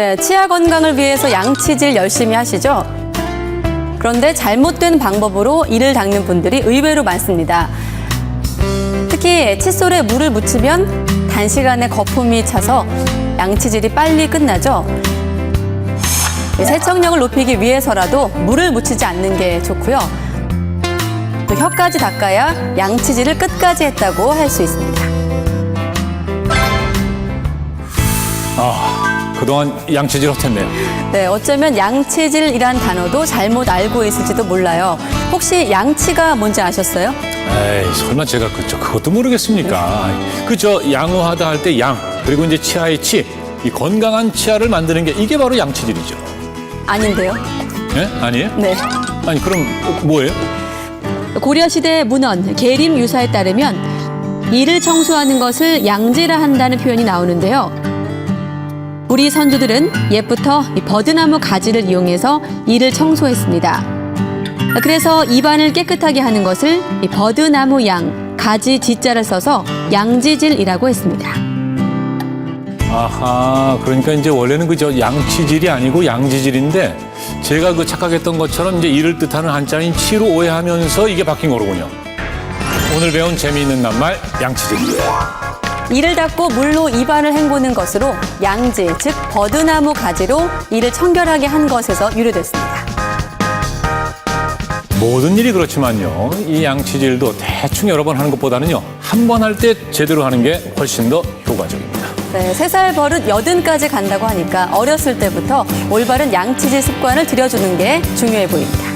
네, 치아 건강을 위해서 양치질 열심히 하시죠? 그런데 잘못된 방법으로 이를 닦는 분들이 의외로 많습니다. 특히 칫솔에 물을 묻히면 단시간에 거품이 차서 양치질이 빨리 끝나죠. 세척력을 높이기 위해서라도 물을 묻히지 않는 게 좋고요. 또 혀까지 닦아야 양치질을 끝까지 했다고 할 수 있습니다. 그동안 양치질 헛했네요. 네, 어쩌면 양치질이란 단어도 잘못 알고 있을지도 몰라요. 혹시 양치가 뭔지 아셨어요? 에이, 설마 제가 그저 그것도 모르겠습니까? 그저 양호하다 할 때 양, 그리고 이제 치아의 치, 이 건강한 치아를 만드는 게 이게 바로 양치질이죠. 아닌데요. 예? 아니에요? 네. 아니 그럼 뭐예요? 고려시대 문헌 계림 유사에 따르면 이를 청소하는 것을 양지라 한다는 표현이 나오는데요. 우리 선조들은 옛부터 이 버드나무 가지를 이용해서 이를 청소했습니다. 그래서 입안을 깨끗하게 하는 것을 이 버드나무 양, 가지 지자를 써서 양지질이라고 했습니다. 아하, 그러니까 이제 원래는 그저 양치질이 아니고 양지질인데 제가 그 착각했던 것처럼 이제 이를 뜻하는 한자인 치로 오해하면서 이게 바뀐 거로군요. 오늘 배운 재미있는 낱말 양치질. 이를 닦고 물로 입안을 헹구는 것으로 양지, 즉 버드나무 가지로 이를 청결하게 한 것에서 유래됐습니다. 모든 일이 그렇지만요. 이 양치질도 대충 여러 번 하는 것보다는요. 한 번 할 때 제대로 하는 게 훨씬 더 효과적입니다. 네, 세 살 버릇 여든까지 간다고 하니까 어렸을 때부터 올바른 양치질 습관을 들여주는 게 중요해 보입니다.